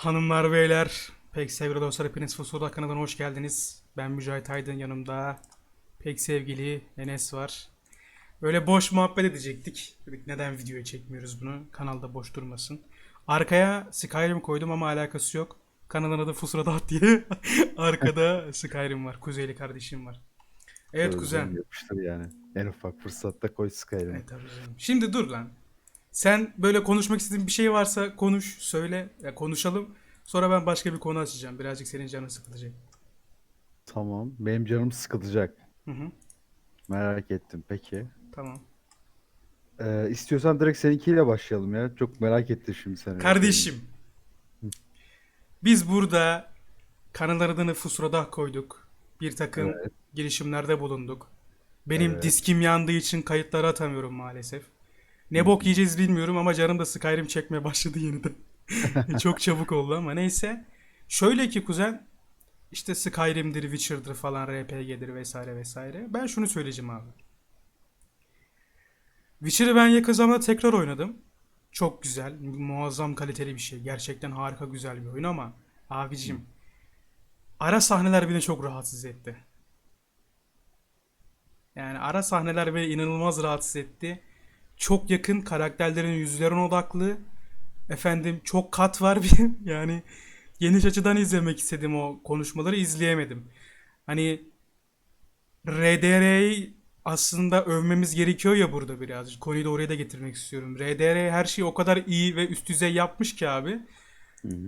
Hanımlar beyler, pek sevgili dostlar hepiniz Fusuda kanalına hoş geldiniz. Ben Mücahit Aydın yanımda pek sevgili Enes var. Böyle boş muhabbet edecektik. Dedik neden videoya çekmiyoruz bunu? Kanalda boş durmasın. Arkaya Skyrim koydum ama alakası yok. Kanalın adı Fusuda diye. Arkada Skyrim var. Kuzeyli kardeşim var. Evet Özlem kuzen. Yapıştır yani. En ufak fırsatta koy Skyrim'i. Evet tabii canım. Şimdi dur lan. Sen böyle konuşmak istediğin bir şey varsa konuş, söyle. Ya konuşalım. Sonra ben başka bir konu açacağım. Birazcık senin canın sıkılacak. Tamam. Benim canım sıkılacak. Hı hı. Merak ettim. Peki. Tamam. Ee, istiyorsan direkt seninkiyle başlayalım ya. Çok merak ettim şimdi seni. Kardeşim. Biz burada kanalın adını Fusrodah koyduk. Bir takım Evet. girişimlerde bulunduk. Benim Evet. diskim yandığı için kayıtları atamıyorum maalesef. Ne bok yiyeceğiz bilmiyorum ama canım da Skyrim çekmeye başladı yeniden. Çok çabuk oldu ama neyse. Şöyle ki kuzen işte Skyrim'dir, Witcher'dır falan RPG'dir vesaire vesaire. Ben şunu söyleyeceğim abi. Witcher'ı ben yakın zamanda tekrar oynadım. Çok güzel, muazzam kaliteli bir şey. Gerçekten harika güzel bir oyun ama abicim ara sahneler beni çok rahatsız etti. Yani ara sahneler beni inanılmaz rahatsız etti. Çok yakın karakterlerin yüzlerine odaklı. Efendim çok kat var bir yani geniş açıdan izlemek istedim o konuşmaları izleyemedim. Hani RDR'yi aslında övmemiz gerekiyor ya burada birazcık. Konuyu da oraya da getirmek istiyorum. RDR her şeyi o kadar iyi ve üst düzey yapmış ki abi.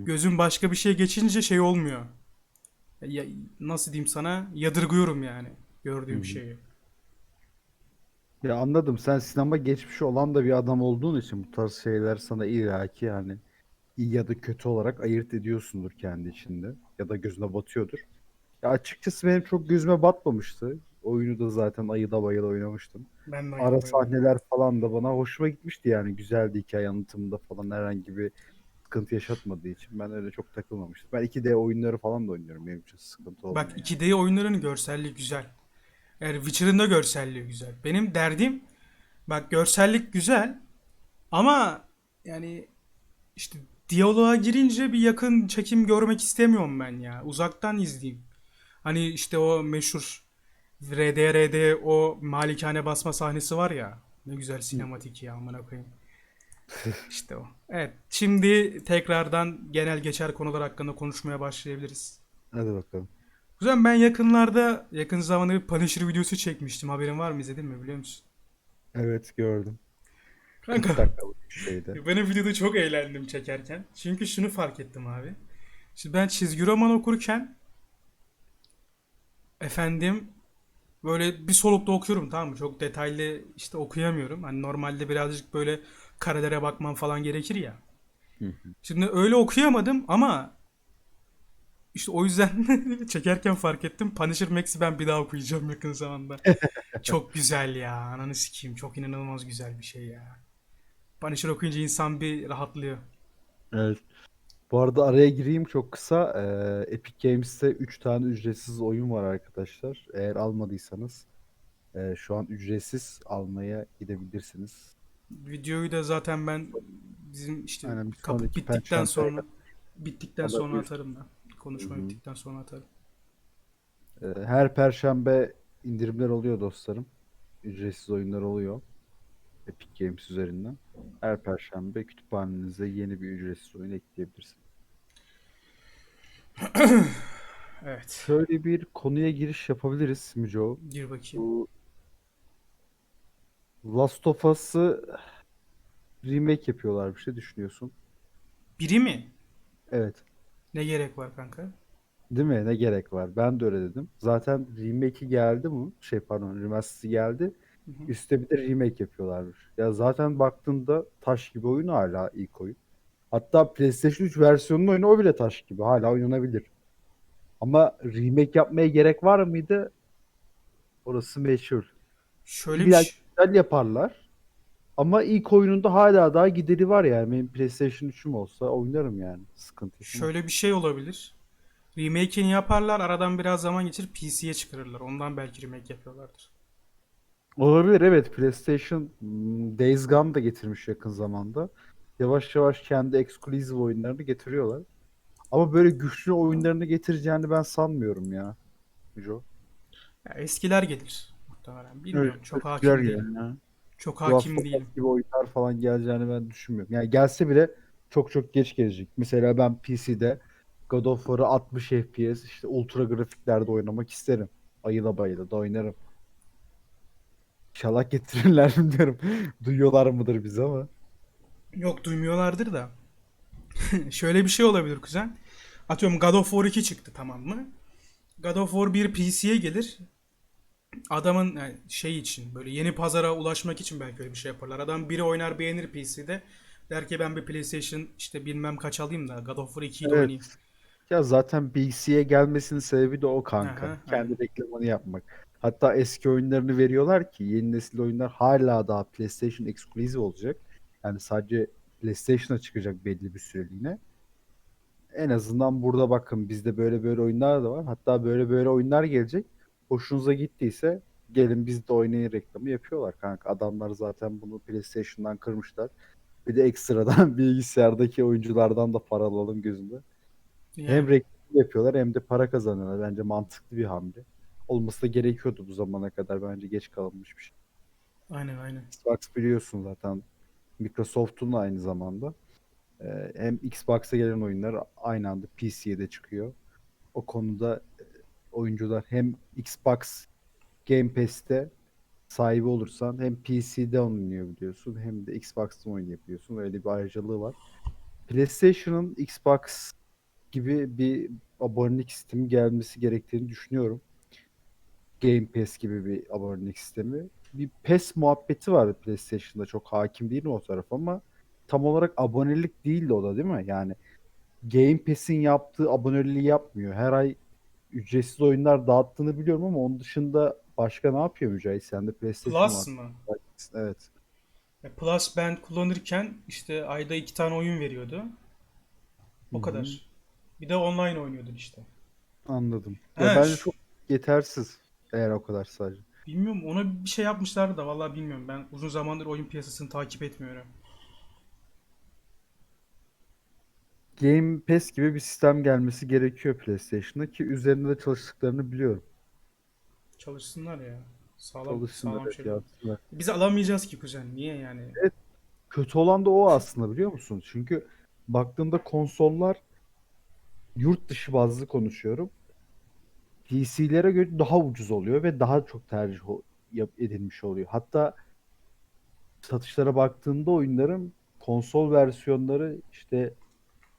Gözüm başka bir şey geçince şey olmuyor. Ya, nasıl diyeyim sana? Yadırgıyorum yani gördüğüm şeyi. Ya anladım. Sen sinema geçmişi olan da bir adam olduğun için bu tarz şeyler sana illaki yani iyi ya da kötü olarak ayırt ediyorsundur kendi içinde. Ya da gözüne batıyordur. Ya açıkçası benim çok gözüme batmamıştı. Oyunu da zaten ayıda bayıla oynamıştım. Ben de Ara sahneler falan da bana hoşuma gitmişti yani. Güzeldi hikaye anlatımında falan herhangi bir sıkıntı yaşatmadığı için ben öyle çok takılmamıştım. Ben 2D oyunları falan da oynuyorum. Benim için sıkıntı olmuyor. Bak 2D oyunların görselliği güzel. Yani Witcher'ın da görselliği güzel. Benim derdim bak görsellik güzel ama yani işte diyaloğa girince bir yakın çekim görmek istemiyorum ben ya. Uzaktan izleyeyim. Hani işte o meşhur RDR'de o malikane basma sahnesi var ya. Ne güzel sinematik ya amına koyayım. İşte o. Evet. Şimdi tekrardan genel geçer konular hakkında konuşmaya başlayabiliriz. Hadi bakalım. Kuzen ben yakınlarda yakın zamanda bir Punisher videosu çekmiştim. Haberin var mı izledin mi biliyor musun? Evet gördüm. 40 Kanka ben o videoda çok eğlendim çekerken. Çünkü şunu fark ettim abi. Şimdi ben çizgi roman okurken efendim böyle bir solukta okuyorum tamam mı? Çok detaylı işte okuyamıyorum. Hani normalde birazcık böyle karelere bakmam falan gerekir ya. Şimdi öyle okuyamadım ama işte o yüzden çekerken fark ettim. Punisher Max'i ben bir daha okuyacağım yakın zamanda. Çok güzel ya. Ananı sikeyim. Çok inanılmaz güzel bir şey ya. Punisher okuyunca insan bir rahatlıyor. Evet. Bu arada araya gireyim çok kısa. Ee, Epic Games'te 3 tane ücretsiz oyun var arkadaşlar. Eğer almadıysanız e, şu an ücretsiz almaya gidebilirsiniz. Videoyu da zaten ben bizim işte Aynen, kapı bittikten sonra bittikten sonra atarım ben. Konuşma Hı hı. bittikten sonra atarım. Ee, her perşembe indirimler oluyor dostlarım. Ücretsiz oyunlar oluyor. Epic Games üzerinden. Her perşembe kütüphanenize yeni bir ücretsiz oyun ekleyebilirsiniz. Evet. Şöyle bir konuya giriş yapabiliriz Müco. Gir bakayım. Bu Last of Us'ı remake yapıyorlar bir şey düşünüyorsun. Biri mi? Evet. Ne gerek var kanka? Değil mi? Ne gerek var? Ben de öyle dedim. Zaten remake'i geldi mi? Şey pardon, remaster'ı geldi. Hı hı. Üstte bir de remake yapıyorlarmış. Ya zaten baktığında taş gibi oyun hala ilk oyun. Hatta PlayStation 3 versiyonunun oyunu o bile taş gibi. Hala oynanabilir. Ama remake yapmaya gerek var mıydı? Orası meşhur. Şöyle bir Biraz şey- güzel yaparlar. Ama ilk oyununda hala daha gideri var yani. Benim PlayStation 3'üm olsa oynarım yani. Sıkıntı yok. Şöyle bir şey olabilir. Remake'ini yaparlar, aradan biraz zaman geçir PC'ye çıkarırlar. Ondan belki remake yapıyorlardır. Olabilir evet. PlayStation hmm, Days Gone da getirmiş yakın zamanda. Yavaş yavaş kendi exclusive oyunlarını getiriyorlar. Ama böyle güçlü oyunlarını getireceğini ben sanmıyorum ya. Jo. Ya eskiler gelir muhtemelen. Bilmiyorum. Evet, çok hakim değilim. yani. Çok Last hakim Us değilim. gibi oyunlar falan geleceğini ben düşünmüyorum. Yani gelse bile çok çok geç gelecek. Mesela ben PC'de God of War'ı 60 FPS işte ultra grafiklerde oynamak isterim. Ayıla bayıla da oynarım. İnşallah getirirler bilmiyorum. Duyuyorlar mıdır bizi ama. Yok duymuyorlardır da. Şöyle bir şey olabilir kuzen. Atıyorum God of War 2 çıktı tamam mı? God of War 1 PC'ye gelir. Adamın yani şey için böyle yeni pazara ulaşmak için belki öyle bir şey yaparlar. Adam biri oynar beğenir PC'de. Der ki ben bir PlayStation işte bilmem kaç alayım da God of War 2'yi de Evet. oynayayım. Ya zaten PC'ye gelmesinin sebebi de o kanka. Aha, Kendi aynen. reklamını yapmak. Hatta eski oyunlarını veriyorlar ki yeni nesil oyunlar hala daha PlayStation exclusive olacak. Yani sadece PlayStation'a çıkacak belli bir süreliğine. En azından burada bakın bizde böyle böyle oyunlar da var. Hatta böyle böyle oyunlar gelecek. Hoşunuza gittiyse gelin biz de oynayın reklamı yapıyorlar kanka. Adamlar zaten bunu PlayStation'dan kırmışlar. Bir de ekstradan bilgisayardaki oyunculardan da para alalım gözünde. Hem Yani, reklam yapıyorlar hem de para kazanıyorlar. Bence mantıklı bir hamle. Olması da gerekiyordu bu zamana kadar. Bence geç kalınmış bir şey. aynen aynen. Xbox biliyorsun zaten Microsoft'un da aynı zamanda. Ee, hem Xbox'a gelen oyunlar aynı anda PC'ye de çıkıyor. O konuda oyuncular hem Xbox Game Pass'te sahibi olursan hem PC'de oynuyor biliyorsun hem de Xbox'ta oynayabiliyorsun. Öyle bir ayrıcalığı var. PlayStation'ın Xbox gibi bir abonelik sistemi gelmesi gerektiğini düşünüyorum. Game Pass gibi bir abonelik sistemi. Bir PES muhabbeti var PlayStation'da çok hakim değilim o taraf ama tam olarak abonelik değil de o da değil mi? Yani Game Pass'in yaptığı aboneliği yapmıyor. Her ay ücretsiz oyunlar dağıttığını biliyorum ama onun dışında başka ne yapıyor Mücahit? Sende PlayStation Plus var. mı? Evet. Ya Plus ben kullanırken işte ayda iki tane oyun veriyordu. O Hı hı. kadar. Bir de online oynuyordun işte. Anladım. Ya bence şu- çok yetersiz eğer o kadar sadece. Bilmiyorum ona bir şey yapmışlardı da vallahi bilmiyorum. Ben uzun zamandır oyun piyasasını takip etmiyorum. Game Pass gibi bir sistem gelmesi gerekiyor PlayStation'a ki üzerinde de çalıştıklarını biliyorum. Çalışsınlar ya. Sağlam Çalışsınlar sağlam evet, şey. yapsınlar. Biz alamayacağız ki kuzen. Niye yani? Kötü olan da o aslında biliyor musun? Çünkü baktığımda konsollar yurt dışı bazlı konuşuyorum. PC'lere göre daha ucuz oluyor ve daha çok tercih edilmiş oluyor. Hatta satışlara baktığında oyunların konsol versiyonları işte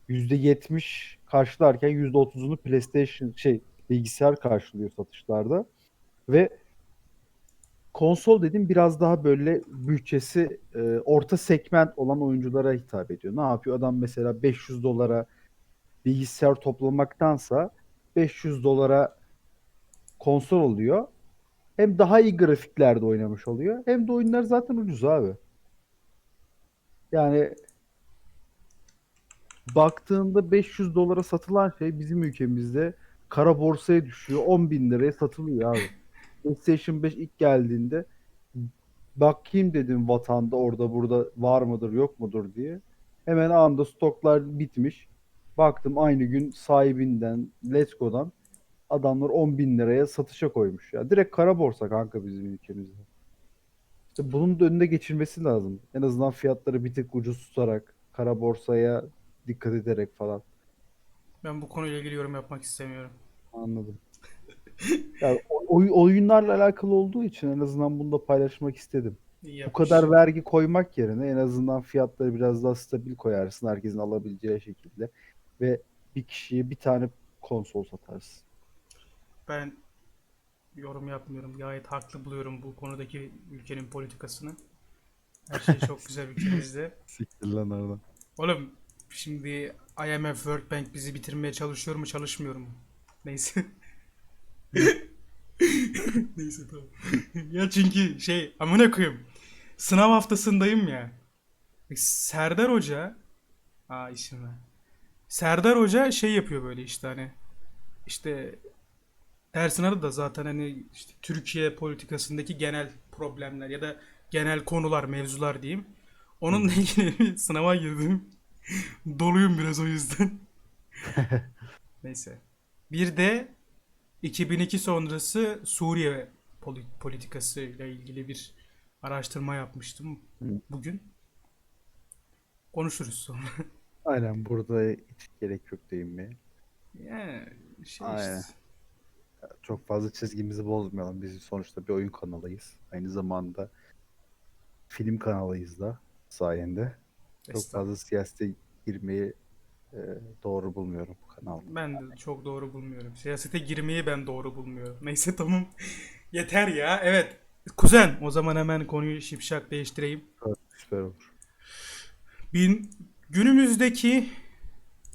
%70 karşılarken %30'unu PlayStation şey bilgisayar karşılıyor satışlarda. Ve konsol dedim biraz daha böyle bütçesi e, orta segment olan oyunculara hitap ediyor. Ne yapıyor? Adam mesela 500 dolara bilgisayar toplamaktansa 500 dolara konsol alıyor. Hem daha iyi grafiklerde oynamış oluyor. Hem de oyunlar zaten ucuz abi. Yani baktığında 500 dolara satılan şey bizim ülkemizde kara borsaya düşüyor. 10 bin liraya satılıyor abi. PlayStation 5 ilk geldiğinde bakayım dedim vatanda orada burada var mıdır yok mudur diye. Hemen anında stoklar bitmiş. Baktım aynı gün sahibinden Let's Go'dan adamlar 10 bin liraya satışa koymuş ya. Direkt kara borsa kanka bizim ülkemizde. İşte bunun da önüne geçilmesi lazım. En azından fiyatları bir tık ucuz tutarak, kara borsaya dikkat ederek falan. Ben bu konuyla ilgili yorum yapmak istemiyorum. Anladım. Yani oy- oyunlarla alakalı olduğu için en azından bunu da paylaşmak istedim. İyi Bu kadar vergi koymak yerine en azından fiyatları biraz daha stabil koyarsın herkesin alabileceği şekilde ve bir kişiye bir tane konsol satarsın. Ben yorum yapmıyorum. Gayet haklı buluyorum bu konudaki ülkenin politikasını. Her şey çok güzel ülkemizde. Siktir lan oradan. Oğlum şimdi IMF World Bank bizi bitirmeye çalışıyor mu çalışmıyor mu? Neyse. Neyse tamam. ya çünkü şey amına koyayım. Sınav haftasındayım ya. Serdar Hoca Aa isim ver. Serdar Hoca şey yapıyor böyle işte hani işte dersin adı da zaten hani işte Türkiye politikasındaki genel problemler ya da genel konular, mevzular diyeyim. Onunla ilgili sınava girdim. Doluyum biraz o yüzden. Neyse. Bir de 2002 sonrası Suriye poli- politikası ile ilgili bir araştırma yapmıştım bugün. Konuşuruz sonra. Aynen burada hiç gerek yok değinmeye. Yani şey Aynen. işte. Çok fazla çizgimizi bozmayalım. Biz sonuçta bir oyun kanalıyız. Aynı zamanda film kanalıyız da sayende. Çok fazla siyasete girmeyi e, doğru bulmuyorum bu kanalda. Ben de çok doğru bulmuyorum. Siyasete girmeyi ben doğru bulmuyorum. Neyse tamam. Yeter ya. Evet. Kuzen o zaman hemen konuyu şipşak değiştireyim. Evet, süper olur. Bin, günümüzdeki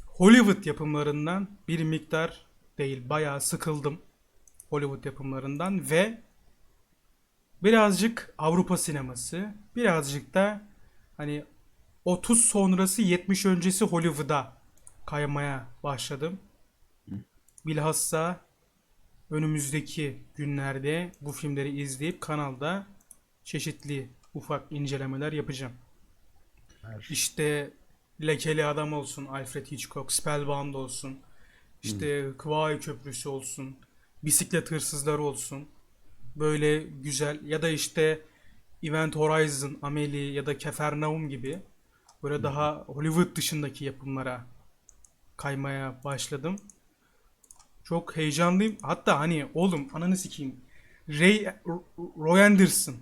Hollywood yapımlarından bir miktar değil bayağı sıkıldım Hollywood yapımlarından ve birazcık Avrupa sineması birazcık da hani 30 sonrası 70 öncesi Hollywood'a kaymaya başladım. Bilhassa önümüzdeki günlerde bu filmleri izleyip kanalda çeşitli ufak incelemeler yapacağım. Her- İşte Lekeli Adam olsun, Alfred Hitchcock, Spellbound olsun, işte Kıvay Köprüsü olsun, Bisiklet Hırsızları olsun. Böyle güzel ya da işte Event Horizon, Amelie ya da Kefernaum gibi böyle daha Hollywood dışındaki yapımlara kaymaya başladım. Çok heyecanlıyım. Hatta hani oğlum ananı sikeyim. Ray Roy Anderson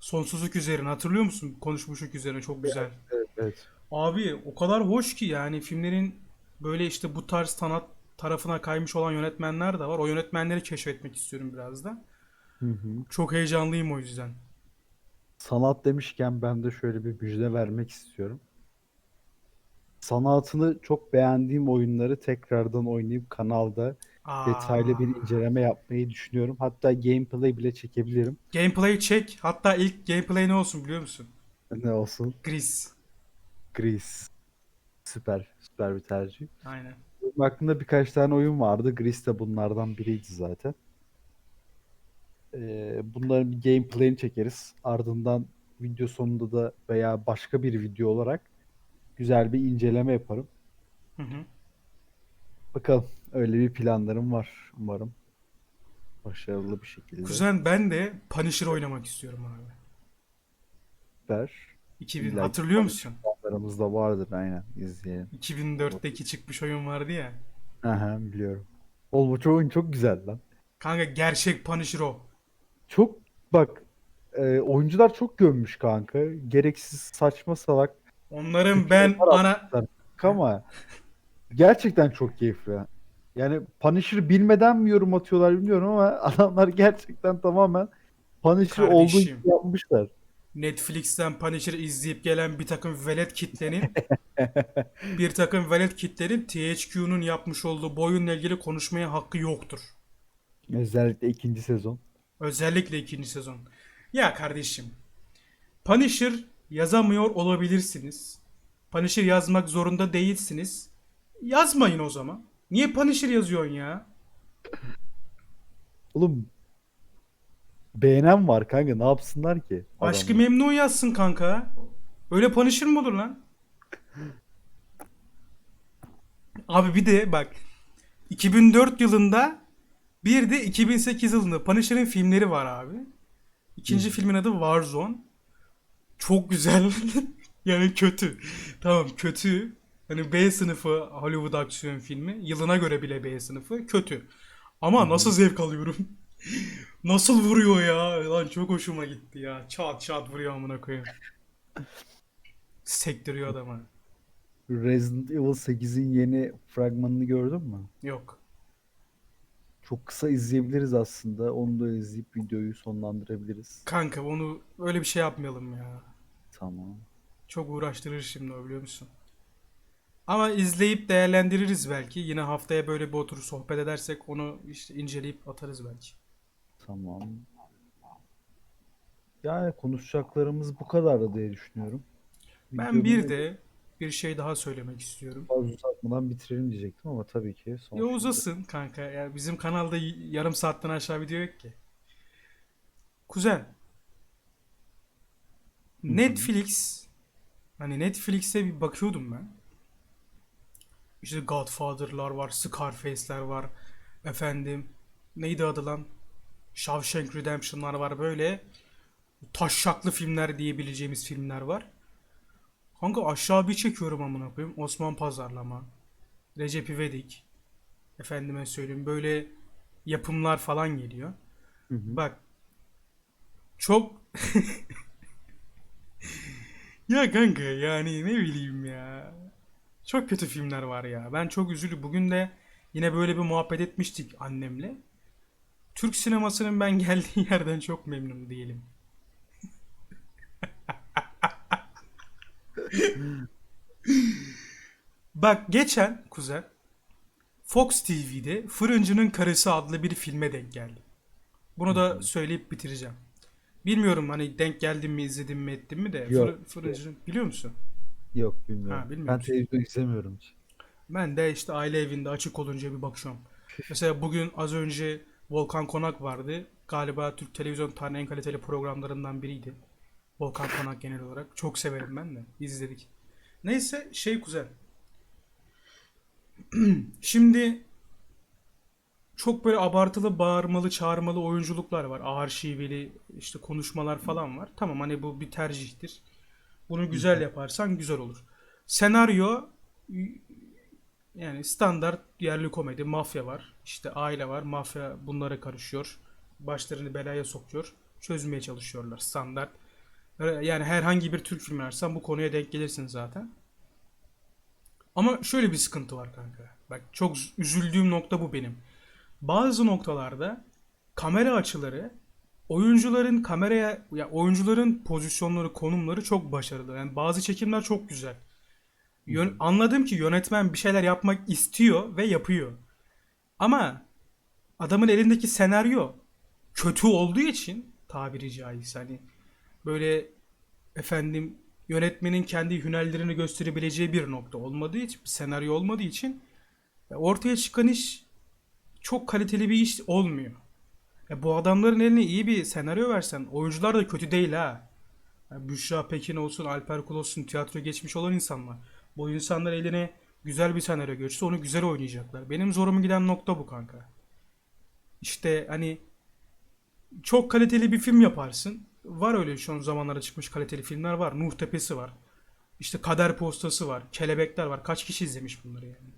Sonsuzluk üzerine hatırlıyor musun? Konuşmuşluk üzerine çok güzel. Evet, evet. Abi o kadar hoş ki yani filmlerin böyle işte bu tarz sanat tarafına kaymış olan yönetmenler de var. O yönetmenleri keşfetmek istiyorum biraz da. Hı hı. Çok heyecanlıyım o yüzden. Sanat demişken ben de şöyle bir müjde vermek istiyorum. Sanatını çok beğendiğim oyunları tekrardan oynayıp kanalda Aa, detaylı bir inceleme yapmayı düşünüyorum. Hatta gameplay bile çekebilirim. gameplay çek. Hatta ilk gameplay ne olsun biliyor musun? Ne olsun? Gris. Gris. Süper, süper bir tercih. Aynen. Benim aklımda birkaç tane oyun vardı. Gris de bunlardan biriydi zaten. Ee, bunların bir gameplay'ini çekeriz. Ardından video sonunda da veya başka bir video olarak güzel bir inceleme yaparım. Hı hı. Bakalım. Öyle bir planlarım var umarım. Başarılı bir şekilde. Kuzen ben de Punisher oynamak istiyorum abi. Süper. 2000 İlla hatırlıyor musun? Planlarımızda vardır aynen. İzleyelim. 2004'teki çıkmış oyun vardı ya. Aha biliyorum. Oğlum bu oyun çok güzel lan. Kanka gerçek Punisher o. Çok bak e, oyuncular çok gömmüş kanka. Gereksiz saçma salak Onların ben ana ama gerçekten çok keyifli. Yani Punisher'ı bilmeden mi yorum atıyorlar bilmiyorum ama adamlar gerçekten tamamen Punisher olduğu Kardeşim. gibi yapmışlar. Netflix'ten Punisher'ı izleyip gelen bir takım velet kitlenin bir takım velet kitlenin THQ'nun yapmış olduğu bu oyunla ilgili konuşmaya hakkı yoktur. Özellikle ikinci sezon. Özellikle ikinci sezon. Ya kardeşim, Punisher yazamıyor olabilirsiniz. Punisher yazmak zorunda değilsiniz. Yazmayın o zaman. Niye Punisher yazıyorsun ya? Oğlum beğenen var kanka ne yapsınlar ki? Aşkı adamlar? Memnu yazsın kanka. Öyle Punisher mı olur lan? Abi bir de bak 2004 yılında bir de 2008 yılında Punisher'ın filmleri var abi. İkinci filmin adı Warzone. Çok güzel. yani kötü. Tamam kötü. Hani B sınıfı Hollywood aksiyon filmi. Yılına göre bile B sınıfı. Kötü. Ama nasıl zevk alıyorum. Nasıl vuruyor ya? Lan çok hoşuma gitti ya. Çat çat vuruyor amına koyayım. Sektiriyor adamı. Resident Evil 8'in yeni fragmanını gördün mü? Yok. Çok kısa izleyebiliriz aslında. Onu da izleyip videoyu sonlandırabiliriz. Kanka onu öyle bir şey yapmayalım ya. Tamam. Çok uğraştırır şimdi o biliyor musun? Ama izleyip değerlendiririz belki. Yine haftaya böyle bir oturup sohbet edersek onu işte inceleyip atarız belki. Tamam. Yani konuşacaklarımız bu kadardı diye düşünüyorum. Ben bir de bir şey daha söylemek istiyorum. fazla uzatmadan bitirelim diyecektim ama tabii ki Ya sonuçta uzasın kanka. Ya bizim kanalda y- yarım saatten aşağı video yok ki. Kuzen. Netflix hani Netflix'e bir bakıyordum ben. işte Godfather'lar var, Scarface'ler var. Efendim neydi adı lan? Shawshank Redemption'lar var böyle taşşaklı filmler diyebileceğimiz filmler var. Kanka aşağı bir çekiyorum amına koyayım. Osman Pazarlama, Recep İvedik, efendime söyleyeyim böyle yapımlar falan geliyor. Hı hı. Bak çok ya kanka yani ne bileyim ya. Çok kötü filmler var ya. Ben çok üzüldüm. Bugün de yine böyle bir muhabbet etmiştik annemle. Türk sinemasının ben geldiği yerden çok memnun değilim. Bak geçen kuzen Fox TV'de Fırıncının Karısı adlı bir filme denk geldim. Bunu da söyleyip bitireceğim. Bilmiyorum hani denk geldim mi izledim mi ettim mi de Yok. Fırı- Fırıncının biliyor musun? Yok bilmiyorum. Ha, ben televizyon izlemiyorum hiç. Ben de işte aile evinde açık olunca bir bakıyorum. Mesela bugün az önce Volkan Konak vardı. Galiba Türk televizyon tarihinin en kaliteli programlarından biriydi. Volkan Konak genel olarak. Çok severim ben de. İzledik. Neyse şey güzel. Şimdi çok böyle abartılı bağırmalı çağırmalı oyunculuklar var. Ağır şiveli işte konuşmalar falan var. Tamam hani bu bir tercihtir. Bunu güzel yaparsan güzel olur. Senaryo yani standart yerli komedi, mafya var. İşte aile var, mafya bunlara karışıyor. Başlarını belaya sokuyor. Çözmeye çalışıyorlar standart. Yani herhangi bir Türk filmi ararsan bu konuya denk gelirsin zaten. Ama şöyle bir sıkıntı var kanka. Bak çok üzüldüğüm nokta bu benim. Bazı noktalarda kamera açıları oyuncuların kameraya ya oyuncuların pozisyonları, konumları çok başarılı. Yani bazı çekimler çok güzel. Yön- anladım ki yönetmen bir şeyler yapmak istiyor ve yapıyor. Ama adamın elindeki senaryo kötü olduğu için tabiri caizse hani böyle efendim yönetmenin kendi hünerlerini gösterebileceği bir nokta olmadığı için, bir senaryo olmadığı için ortaya çıkan iş çok kaliteli bir iş olmuyor. E, bu adamların eline iyi bir senaryo versen, oyuncular da kötü değil ha. Yani Büşra Pekin olsun, Alper Kul olsun, tiyatro geçmiş olan insanlar. Bu insanlar eline güzel bir senaryo geçse onu güzel oynayacaklar. Benim zorumu giden nokta bu kanka. İşte hani çok kaliteli bir film yaparsın. Var öyle şu an zamanlarda çıkmış kaliteli filmler var. Nuh Tepesi var. İşte Kader Postası var. Kelebekler var. Kaç kişi izlemiş bunları yani.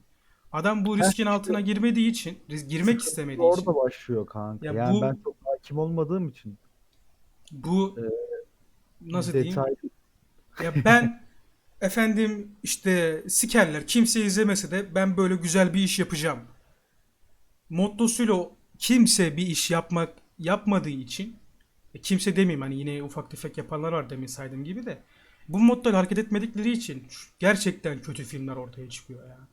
Adam bu riskin altına girmediği için, girmek istemediği için. Orada başlıyor kanka. Ya yani bu- ben çok hakim olmadığım için Bu nasıl diyeyim? detay Ya ben efendim işte sikerler kimse izlemese de ben böyle güzel bir iş yapacağım. Mottosuyla kimse bir iş yapmak yapmadığı için kimse demeyeyim hani yine ufak tefek yapanlar var demin saydığım gibi de bu modda hareket etmedikleri için gerçekten kötü filmler ortaya çıkıyor ya.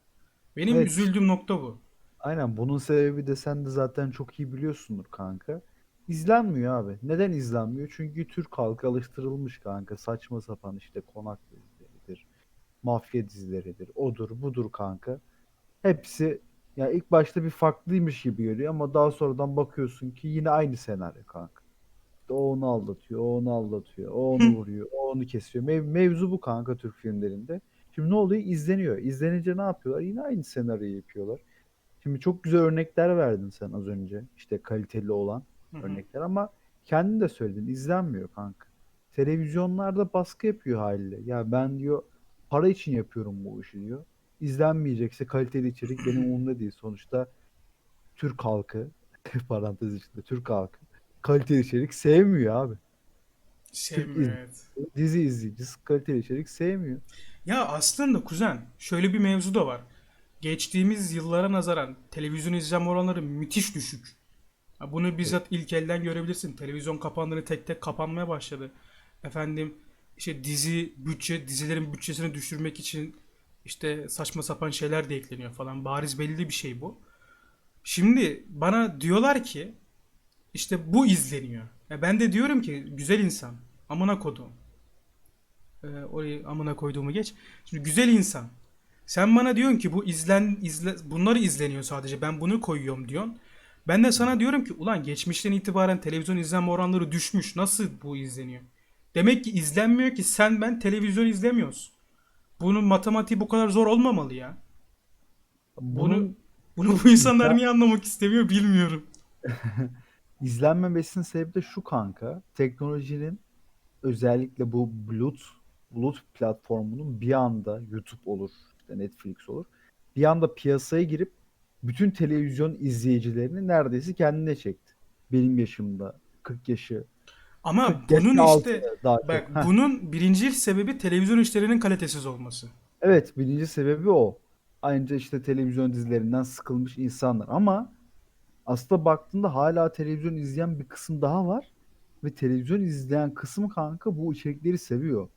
Benim Evet. üzüldüğüm nokta bu. Aynen bunun sebebi de sen de zaten çok iyi biliyorsundur kanka. İzlenmiyor abi. Neden izlenmiyor? Çünkü Türk halkı alıştırılmış kanka. Saçma sapan işte konak dizileridir. Mafya dizileridir. Odur budur kanka. Hepsi ya ilk başta bir farklıymış gibi geliyor ama daha sonradan bakıyorsun ki yine aynı senaryo kanka. İşte o onu aldatıyor, o onu aldatıyor, o onu vuruyor, o onu kesiyor. Mev- mevzu bu kanka Türk filmlerinde. Şimdi ne oluyor? İzleniyor. İzlenince ne yapıyorlar? Yine aynı senaryoyu yapıyorlar. Şimdi çok güzel örnekler verdin sen az önce. İşte kaliteli olan örnekler ama kendin de söyledin izlenmiyor kanka. Televizyonlarda baskı yapıyor haliyle. Ya ben diyor para için yapıyorum bu işi diyor. İzlenmeyecekse kaliteli içerik benim umurumda değil. Sonuçta Türk halkı parantez içinde Türk halkı kaliteli içerik sevmiyor abi. Sevmiyor evet. Dizi izleyicisi kaliteli içerik sevmiyor. Ya aslında kuzen şöyle bir mevzu da var. Geçtiğimiz yıllara nazaran televizyon izleme oranları müthiş düşük. Bunu bizzat ilk elden görebilirsin. Televizyon kapandığını tek tek kapanmaya başladı. Efendim işte dizi bütçe dizilerin bütçesini düşürmek için işte saçma sapan şeyler de ekleniyor falan. Bariz belli bir şey bu. Şimdi bana diyorlar ki işte bu izleniyor. Ya ben de diyorum ki güzel insan. Amına kodum. Ee, orayı amına koyduğumu geç. Şimdi güzel insan. Sen bana diyorsun ki bu izlen izle bunları izleniyor sadece. Ben bunu koyuyorum diyorsun. Ben de sana diyorum ki ulan geçmişten itibaren televizyon izlenme oranları düşmüş. Nasıl bu izleniyor? Demek ki izlenmiyor ki sen ben televizyon izlemiyoruz. Bunun matematiği bu kadar zor olmamalı ya. Bunun Bunu bunu bu insanlar niye anlamak istemiyor bilmiyorum. izlenmemesinin sebebi de şu kanka. Teknolojinin özellikle bu Bulut Bulut platformunun bir anda YouTube olur, işte Netflix olur. Bir anda piyasaya girip bütün televizyon izleyicilerini neredeyse kendine çekti. Benim yaşımda 40 yaşı. Ama 40 yaş bunun işte bak Heh. bunun birinci sebebi televizyon işlerinin kalitesiz olması. Evet, birinci sebebi o. Ayrıca işte televizyon dizilerinden sıkılmış insanlar. Ama aslında baktığında hala televizyon izleyen bir kısım daha var. Ve televizyon izleyen kısım kanka bu içerikleri seviyor.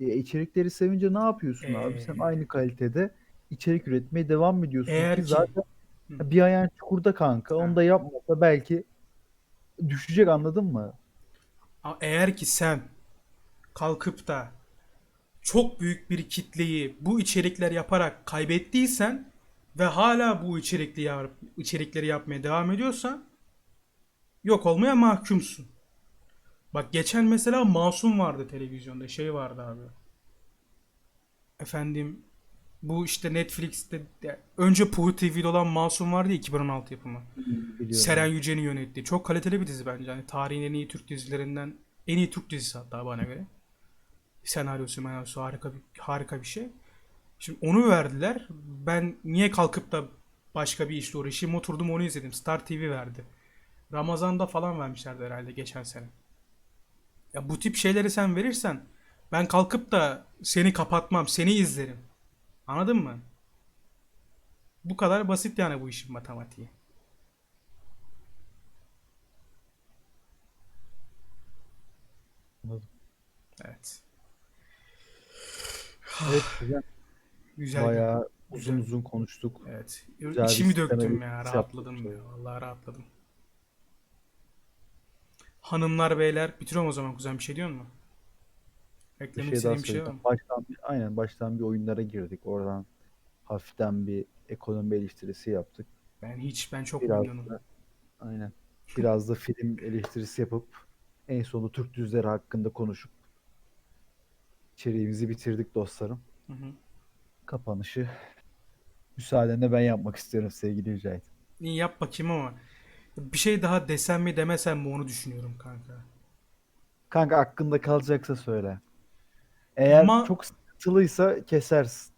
E, içerikleri sevince ne yapıyorsun abi? Sen Ee, aynı kalitede içerik üretmeye devam ediyorsun Eğer ki ki zaten Hı. bir ayağın çukurda kanka. Onu Ha. da yapmasa belki düşecek anladın mı? Eğer ki sen kalkıp da çok büyük bir kitleyi bu içerikler yaparak kaybettiysen ve hala bu içerikli yap- içerikleri yapmaya devam ediyorsan yok olmaya mahkumsun. Bak geçen mesela Masum vardı televizyonda şey vardı abi. Efendim bu işte Netflix'te de- önce Puhu TV'de olan Masum vardı ya 2016 yapımı. Biliyorum. Seren Yücel'in yönettiği. Çok kaliteli bir dizi bence. Hani tarihin en iyi Türk dizilerinden en iyi Türk dizisi hatta bana göre. Senaryosu, menaryosu harika bir, harika bir şey. Şimdi onu verdiler. Ben niye kalkıp da başka bir işle uğraşayım? Oturdum onu izledim. Star TV verdi. Ramazan'da falan vermişlerdi herhalde geçen sene. Ya bu tip şeyleri sen verirsen ben kalkıp da seni kapatmam, seni izlerim. Anladın mı? Bu kadar basit yani bu işin matematiği. Anladım. Evet. Evet, güzel. Güzel. Bayağı uzun Güzel. uzun konuştuk. Evet. Güzel bir İçimi döktüm bir ya. giriş Rahatladım yaptık. ya. Vallahi rahatladım. Hanımlar beyler bitiriyorum o zaman kuzen bir şey diyor mu? Bir Eklemek şey daha istediğim bir şey var mı? Baştan bir, aynen baştan bir oyunlara girdik. Oradan hafiften bir ekonomi eleştirisi yaptık. Ben hiç ben çok memnunum. aynen. Biraz da film eleştirisi yapıp en sonunda Türk dizileri hakkında konuşup içeriğimizi bitirdik dostlarım. Hı hı. Kapanışı müsaadenle ben yapmak istiyorum sevgili. İyi yap bakayım ama bir şey daha desem mi demesem mi onu düşünüyorum kanka. Kanka aklında kalacaksa söyle. Eğer Ma- çok sıkıntılıysa kesersin.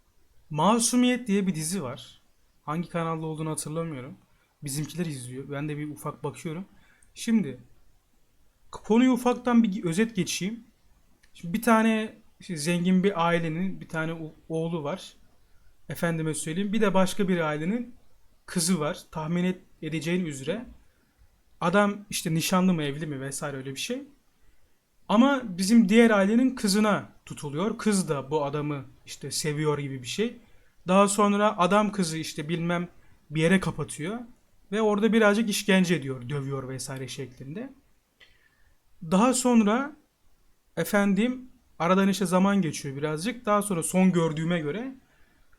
Masumiyet diye bir dizi var. Hangi kanalda olduğunu hatırlamıyorum. Bizimkiler izliyor. Ben de bir ufak bakıyorum. Şimdi konuyu ufaktan bir özet geçeyim. Şimdi bir tane zengin bir ailenin bir tane oğlu var. Efendime söyleyeyim. Bir de başka bir ailenin kızı var. Tahmin edeceğin üzere. Adam işte nişanlı mı evli mi vesaire öyle bir şey. Ama bizim diğer ailenin kızına tutuluyor. Kız da bu adamı işte seviyor gibi bir şey. Daha sonra adam kızı işte bilmem bir yere kapatıyor. Ve orada birazcık işkence ediyor, dövüyor vesaire şeklinde. Daha sonra efendim aradan işte zaman geçiyor birazcık. Daha sonra son gördüğüme göre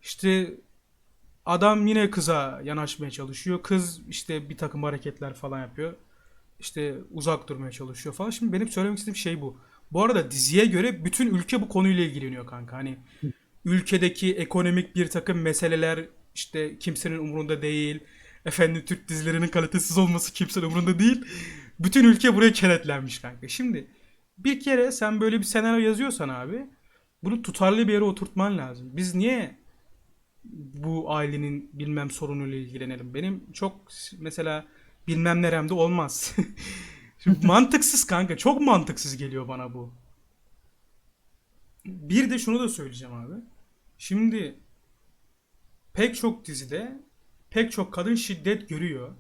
işte adam yine kıza yanaşmaya çalışıyor. Kız işte bir takım hareketler falan yapıyor. İşte uzak durmaya çalışıyor falan. Şimdi benim söylemek istediğim şey bu. Bu arada diziye göre bütün ülke bu konuyla ilgileniyor kanka. Hani ülkedeki ekonomik bir takım meseleler işte kimsenin umurunda değil. Efendim Türk dizilerinin kalitesiz olması kimsenin umurunda değil. Bütün ülke buraya kenetlenmiş kanka. Şimdi bir kere sen böyle bir senaryo yazıyorsan abi bunu tutarlı bir yere oturtman lazım. Biz niye bu ailenin bilmem sorunuyla ilgilenelim? Benim çok mesela bilmem neremde olmaz. Şimdi mantıksız kanka. Çok mantıksız geliyor bana bu. Bir de şunu da söyleyeceğim abi. Şimdi pek çok dizide pek çok kadın şiddet görüyor.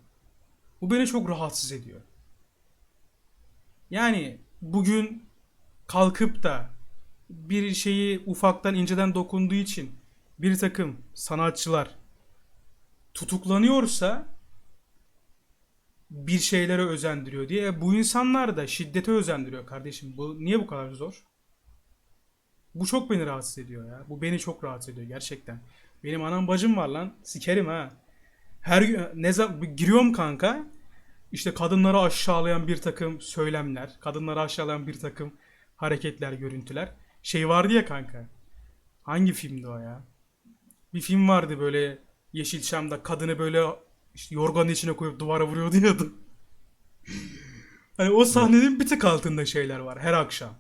Bu beni çok rahatsız ediyor. Yani bugün kalkıp da bir şeyi ufaktan inceden dokunduğu için bir takım sanatçılar tutuklanıyorsa bir şeylere özendiriyor diye E, bu insanlar da şiddete özendiriyor kardeşim. Bu niye bu kadar zor? Bu çok beni rahatsız ediyor ya. Bu beni çok rahatsız ediyor gerçekten. Benim anam bacım var lan. Sikerim ha. Her gün ne zaman giriyorum kanka. İşte kadınları aşağılayan bir takım söylemler, kadınları aşağılayan bir takım hareketler, görüntüler. Şey vardı ya kanka. Hangi filmdi o ya? Bir film vardı böyle Yeşilçam'da kadını böyle işte yorganın içine koyup duvara vuruyordu ya adam. Hani o sahnenin bir tık altında şeyler var her akşam.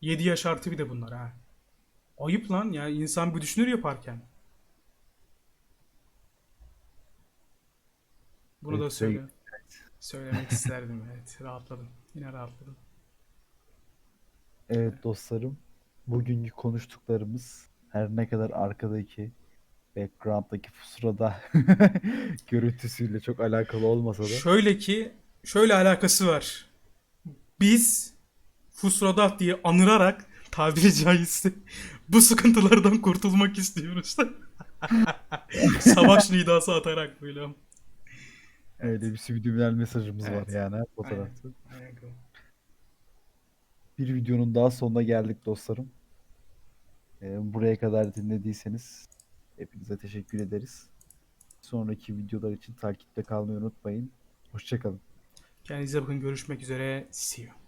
7 yaş artı bir de bunlar ha. Ayıp lan ya insan bir düşünür yaparken. Bunu da Evet, söyle. şey- Söylemek isterdim evet. Rahatladım. Yine rahatladım. Evet dostlarım, bugünkü konuştuklarımız her ne kadar arkadaki background'daki fusrada görüntüsüyle çok alakalı olmasa da Şöyle ki şöyle alakası var. Biz Fusrodat diye anırarak tabiri caizse bu sıkıntılardan kurtulmak istiyoruz. Savaş nidası atarak böyle. öyle bir subliminal mesajımız var Evet. yani her fotoğrafta. Aynen. Bir videonun daha sonuna geldik dostlarım. Ee, buraya kadar dinlediyseniz hepinize teşekkür ederiz. Sonraki videolar için takipte kalmayı unutmayın. Hoşçakalın. Kendinize bakın görüşmek üzere. See you.